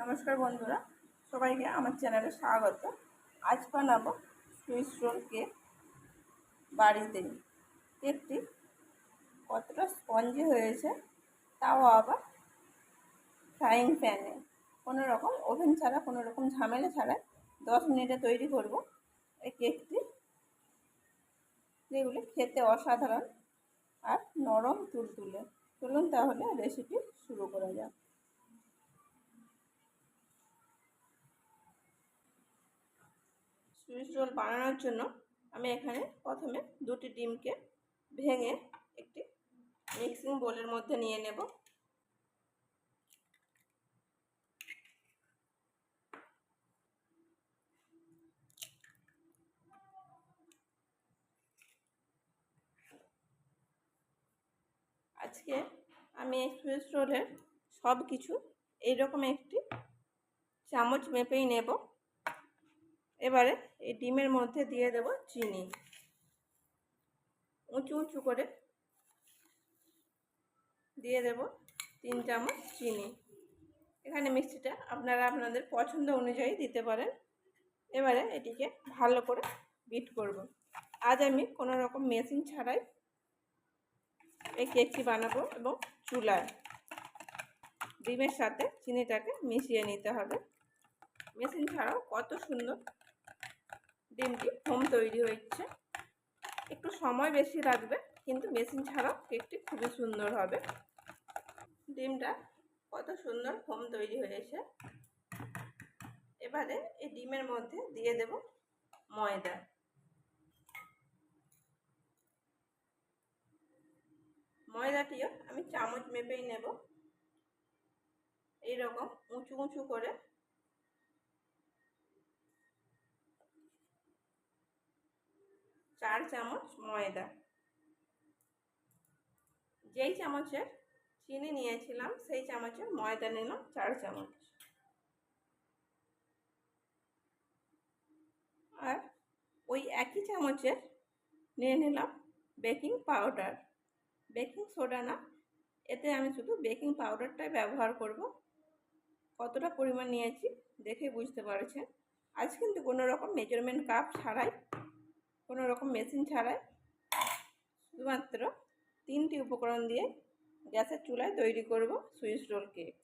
নমস্কার বন্ধুরা, সবাইকে আমার চ্যানেলে স্বাগত। আজ বানাবো সুইস রোল কেক বাড়িতেই কেকটি কতটা স্পঞ্জি হয়েছে, তাও আবার ফ্রাইং প্যানে কোনো রকম ওভেন ছাড়া, কোনো রকম ঝামেলা ছাড়া দশ মিনিটে তৈরি করব। এই কেকটি যেগুলি খেতে অসাধারণ আর নরম তুলতুলে। চলুন তাহলে রেসিপি শুরু করা যাক। সুইচ রোল বানানোর জন্য আমি এখানে প্রথমে দুটি ডিমকে ভেঙে একটি মিক্সিং বোলের মধ্যে নিয়ে নেব। আজকে আমি সুইচ রোলের সব কিছু এইরকম একটি চামচ মেপেই নেব। এবারে এই ডিমের মধ্যে দিয়ে দেব চিনি। উঁচু উঁচু করে দিয়ে দেব তিন চামচ চিনি। এখানে মিষ্টিটা আপনারা আপনাদের পছন্দ অনুযায়ী দিতে পারেন। এবারে এটিকে ভালো করে বিট করব। আজ আমি কোনো রকম মেশিন ছাড়াই এই কেকটি বানাবো এবং চুলায় ডিমের সাথে চিনিটাকে মিশিয়ে নিতে হবে। মেশিন ছাড়াও কত সুন্দর ডিমটি ফোম তৈরি হয়েছে। একটু সময় বেশি লাগবে, কিন্তু মেশিন ছাড়াও কেকটি খুবই সুন্দর হবে। ডিমটা কত সুন্দর ফোম তৈরি হয়েছে। এবারে এই ডিমের মধ্যে দিয়ে দেব ময়দা। ময়দাটিও আমি চামচ মেপেই নেব। এইরকম উঁচু উঁচু করে চার চামচ ময়দা। যেই চামচের চিনি নিয়েছিলাম, সেই চামচের ময়দা নিলাম চার চামচ। আর ওই একই চামচের নিয়ে নিলাম বেকিং পাউডার। বেকিং সোডা না, এতে আমি শুধু বেকিং পাউডারটাই ব্যবহার করব। কতটা পরিমাণ নিয়েছি দেখে বুঝতে পারছেন। আজ কিন্তু কোনো রকম মেজারমেন্ট কাপ ছাড়াই কোনো রকম মেশিন ছাড়াই শুধুমাত্র তিনটি উপকরণ দিয়ে গ্যাসের চুলায় তৈরি করব সুইচ রোল কেক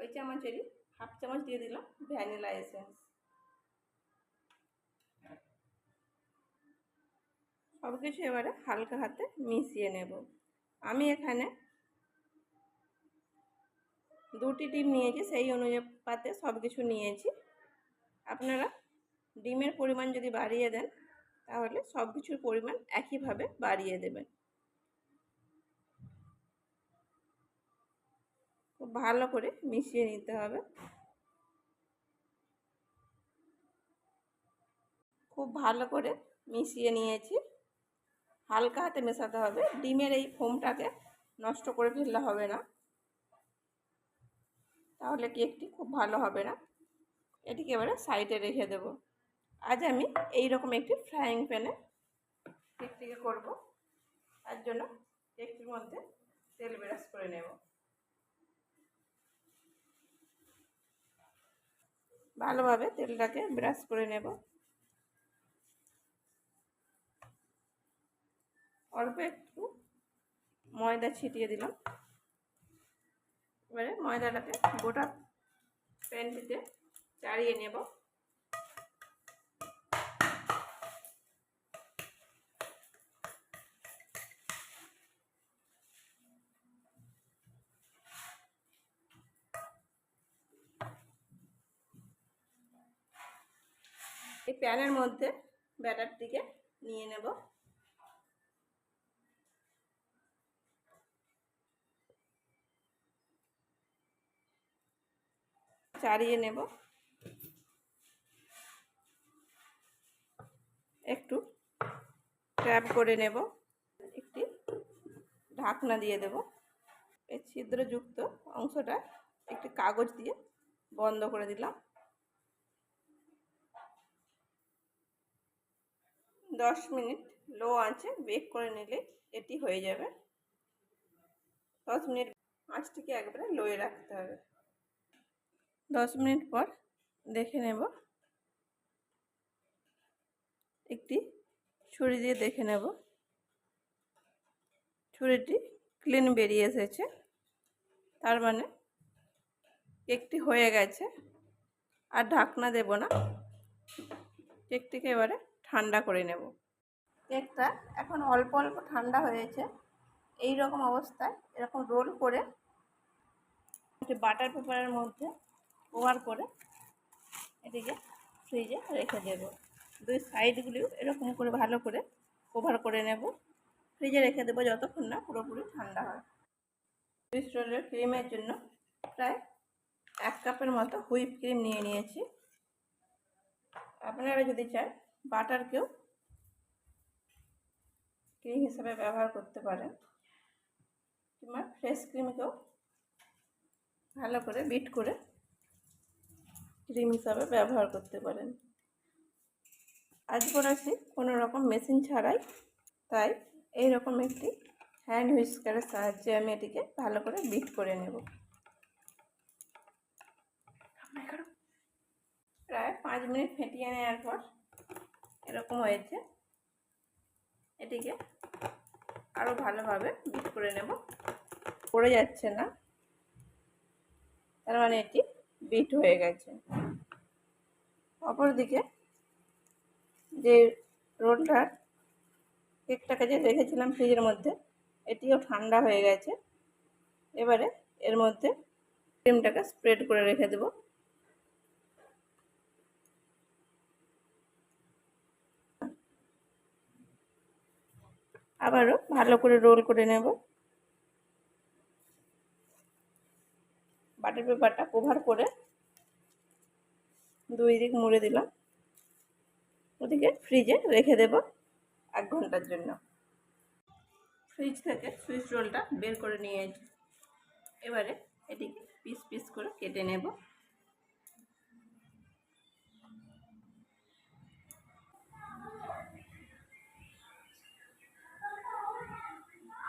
ওই চামচেরই হাফ চামচ দিয়ে দিলাম ভ্যানিলা এসেন্স। সব কিছু এবারে হালকা হাতে মিশিয়ে নেব। আমি এখানে দুটি ডিম নিয়েছি, সেই অনুপাতে সব কিছু নিয়েছি। আপনারা ডিমের পরিমাণ যদি বাড়িয়ে দেন, তাহলে সব কিছুর পরিমাণ একইভাবে বাড়িয়ে দেবেন। খুব ভালো করে মিশিয়ে নিতে হবে। খুব ভালো করে মিশিয়ে নিয়েছি। হালকা হাতে মেশাতে হবে। ডিমের এই ফোমটাকে নষ্ট করে ফেললে হবে না। তাহলে কেকটি খুব ভালো হবে না। এটিকে এবারে সাইডে রেখে দেব। আজ আমি এই রকম একটি ফ্রাইং প্যানে কেকটিকে করব। তার জন্য কেকটির মধ্যে তেল ব্রাশ করে নেব। ভালোভাবে তেলটাকে ব্রাশ করে নেব। অল্প একটু ময়দা ছিটিয়ে দিলাম। এবারে ময়দাটাকে গোটা প্যানটিতে চাড়িয়ে নেব। এই প্যানের মধ্যে ব্যাটারটিকে নিয়ে নেব। চাড়িয়ে নেব। একটু ট্যাপ করে নেব। একটি ঢাকনা দিয়ে দেব। এই ছিদ্রযুক্ত অংশটা একটি কাগজ দিয়ে বন্ধ করে দিলাম। দশ মিনিট লো আঁচে বেক করে নিলে এটি হয়ে যাবে। দশ মিনিট আঁচটিকে একবারে লোয়ে রাখতে হবে। দশ মিনিট পর দেখে নেব। একটি ছুরি দিয়ে দেখে নেব। ছুরিটি ক্লিন বেরিয়ে এসেছে। তার মানে কেকটি হয়ে গেছে। আর ঢাকনা দেব না। কেকটিকে এবারে ঠান্ডা করে নেব। কেকটা এখন অল্প অল্প ঠান্ডা হয়েছে। এই রকম অবস্থায় এরকম রোল করে বাটার পেপারের মধ্যে কভার করে এটিকে ফ্রিজে রেখে দেব। দুই সাইডগুলিও এরকম করে ভালো করে কভার করে নেব। ফ্রিজে রেখে দেবো যতক্ষণ না পুরোপুরি ঠান্ডা হয়। রোলের ক্রিমের জন্য প্রায় এক কাপের মতো হুইপ ক্রিম নিয়ে নিয়েছি। আপনারা যদি চান বাটারকেও ক্রিম হিসেবে ব্যবহার করতে পারেন। কিংবা ফ্রেশ ক্রিমকেও ভালো করে বিট করে ক্রিম হিসাবে ব্যবহার করতে পারেন। আজ করেছি কোনো রকম মেশিন ছাড়াই তাই এই রকম একটি হ্যান্ড হুইস্কারের সাহায্যে আমি এটিকে ভালো করে বিট করে নেব। প্রায় পাঁচ মিনিট ফেটিয়ে নেওয়ার পর এরকম হয়েছে। এটিকে আরও ভালোভাবে বিট করে নেব। পড়ে যাচ্ছে না। তার মানে এটি বিট হয়ে গেছে। অপরদিকে যে রোলটার কেকটাকে যে রেখেছিলাম ফ্রিজের মধ্যে, এটিও ঠান্ডা হয়ে গেছে। এবারে এর মধ্যে ক্রিমটাকে স্প্রেড করে রেখে দেব। আবারও ভালো করে রোল করে নেব। বাটার পেপারটা কভার করে দুই দিক মুড়ে দিলাম। ওদিকে ফ্রিজে রেখে দেব এক ঘণ্টার জন্য। ফ্রিজ থেকে সুইচ রোলটা বের করে নিয়েছি এবারে এটিকে পিস পিস করে কেটে নেব।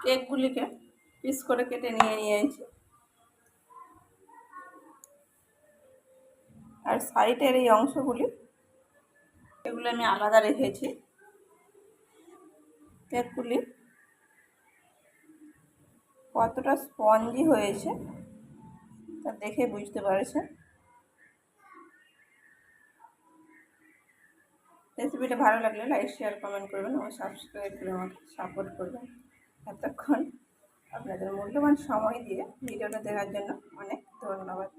কেকগুলিকে পিস করে কেটে নিয়ে নিয়েছি সাইডের এই অংশগুলি, এগুলো আমি আলাদা রেখেছি। কেকগুলি কতটা স্পঞ্জি হয়েছে, তা দেখে বুঝতে পারছেন? রেসিপিটা ভালো লাগলে লাইক, শেয়ার, কমেন্ট করবেন এবং সাবস্ক্রাইব করে আমাকে সাপোর্ট করবেন। এতক্ষণ আপনাদের মূল্যবান সময় দিয়ে ভিডিওটা দেখার জন্য অনেক ধন্যবাদ।